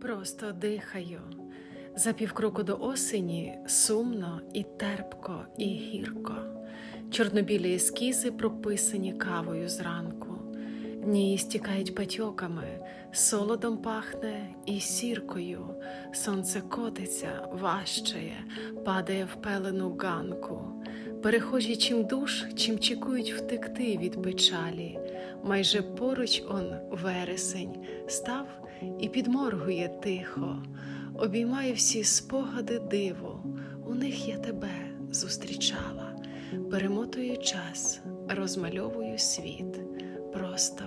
Просто дихаю. За півкроку до осені сумно і терпко, і гірко. Чорнобілі ескізи прописані кавою зранку. Дні стікають патьоками, солодом пахне і сіркою. Сонце котиться, важчає, падає в пелену ганку. Перехожі чим душ, чим чекують втекти від печалі. Майже поруч он вересень став і підморгує тихо, обіймає всі спогади диво. У них я тебе зустрічала, перемотую час, розмальовую світ, просто